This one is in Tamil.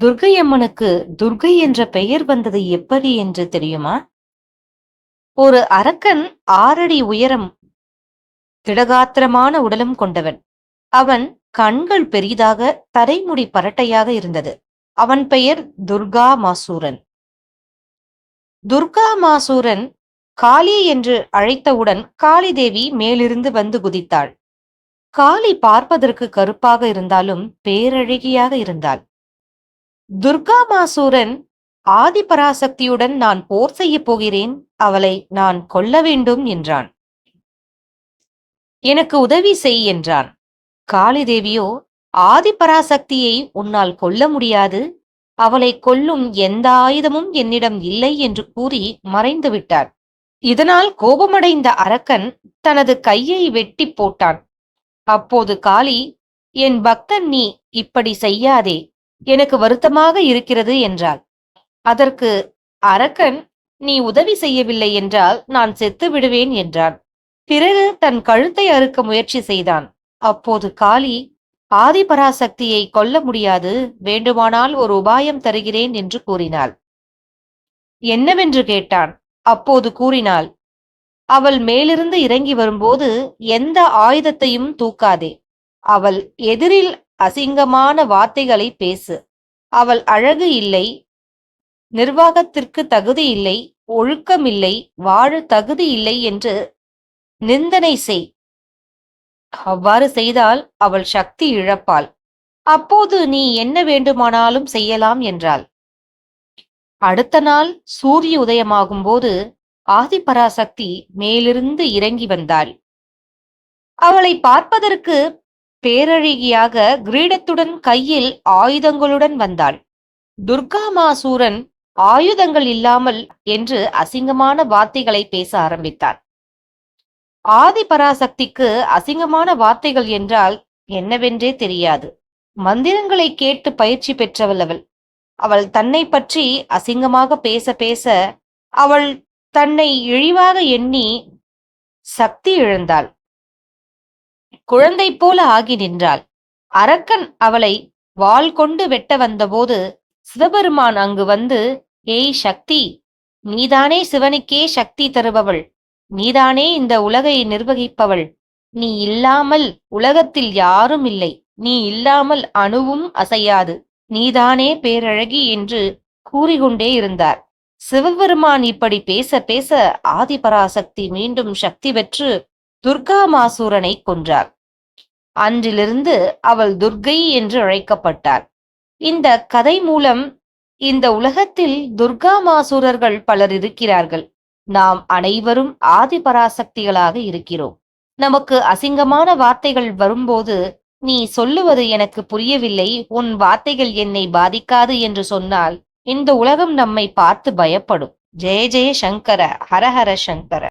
துர்க்கை அம்மனுக்கு துர்க்கை என்ற பெயர் வந்தது எப்படி என்று தெரியுமா? ஒரு அரக்கன் ஆறடி உயரம் திடகாத்திரமான உடலும் கொண்டவன். அவன் கண்கள் பெரிதாக தரைமுடி பரட்டையாக இருந்தது. அவன் பெயர் துர்கா மாசூரன். துர்கா மாசூரன் காளி என்று அழைத்தவுடன் காளி தேவி மேலிருந்து வந்து குதித்தாள். காளி பார்ப்பதற்கு கருப்பாக இருந்தாலும் பேரழகியாக இருந்தாள். துர்கா மாசூரன் ஆதிபராசக்தியுடன் நான் போர் செய்யப் போகிறேன் அவளை நான் கொல்ல வேண்டும் என்றான். எனக்கு உதவி செய் என்றான். காளிதேவியோ ஆதிபராசக்தியை உன்னால் கொல்ல முடியாது அவளை கொல்லும் எந்த ஆயுதமும் என்னிடம் இல்லை என்று கூறி மறைந்து விட்டார். இதனால் கோபமடைந்த அரக்கன் தனது கையை வெட்டி போட்டான். அப்போது காளி என் பக்தன் நீ இப்படி செய்யாதே எனக்கு வருத்தமாக இருக்கிறது என்றாள். அதற்கு அரக்கன் நீ உதவி செய்யவில்லை என்றால் நான் செத்து விடுவேன் என்றான். பிறகு தன் கழுத்தை அறுக்க முயற்சி செய்தான். அப்போது காளி ஆதிபராசக்தியை கொல்ல முடியாது. வேண்டுமானால் ஒரு உபாயம் தருகிறேன் என்று கூறினாள். என்னவென்று கேட்டான்? அப்போது கூறினாள் அவள் மேலிருந்து இறங்கி வரும்போது எந்த ஆயுதத்தையும் தூக்காதே. அவள் எதிரில் அசிங்கமான வார்த்தைகளை பேசு. அவள் அழகு இல்லை நிர்வாகத்திற்கு தகுதி இல்லை ஒழுக்கமில்லை வாழ தகுதி இல்லை என்று நிந்தனை செய். அவ்வாறு செய்தால் அவள் சக்தி இழப்பாள். அப்போது நீ என்ன வேண்டுமானாலும் செய்யலாம் என்றாள். அடுத்த நாள் சூரிய உதயமாகும் போது ஆதிபராசக்தி மேலிருந்து இறங்கி வந்தாள். அவளை பார்ப்பதற்கு பேரழகியாக கிரீடத்துடன் கையில் ஆயுதங்களுடன் வந்தாள் துர்கா மாசூரன் ஆயுதங்கள் இல்லாமல் என்று அசிங்கமான வார்த்தைகளை பேச ஆரம்பித்தான். ஆதிபராசக்திக்கு அசிங்கமான வார்த்தைகள் என்றால் என்னவென்றே தெரியாது. மந்திரங்களை கேட்டு பயிற்சி பெற்றவள் அவள் அவள் தன்னை பற்றி அசிங்கமாக பேச பேச அவள் தன்னை இழிவாக எண்ணி சக்தி இழந்தாள். குழந்தை போல ஆகி நின்றாள். அரக்கன் அவளை வாள் கொண்டு வெட்ட வந்தபோது சிவபெருமான் அங்கு வந்து ஏய் சக்தி நீதானே சிவனுக்கே சக்தி தருபவள். நீதானே இந்த உலகை நிர்வகிப்பவள். நீ இல்லாமல் உலகத்தில் யாரும் இல்லை. நீ இல்லாமல் அணுவும் அசையாது. நீதானே பேரழகி என்று கூறிக்கொண்டே இருந்தார். சிவபெருமான் இப்படி பேச பேச ஆதிபராசக்தி மீண்டும் சக்தி பெற்று துர்காமாசூரனை கொன்றார். அன்றிலிருந்து அவள் துர்கை என்று அழைக்கப்பட்டார் இந்த கதை மூலம் இந்த உலகத்தில் துர்கா மாசூரர்கள் பலர் இருக்கிறார்கள். நாம் அனைவரும் ஆதிபராசக்திகளாக இருக்கிறோம். நமக்கு அசிங்கமான வார்த்தைகள் வரும்போது நீ சொல்லுவது எனக்கு புரியவில்லை உன் வார்த்தைகள் என்னை பாதிக்காது என்று சொன்னால் இந்த உலகம் நம்மை பார்த்து பயப்படும். ஜெய ஜெய சங்கர ஹரஹர சங்கர.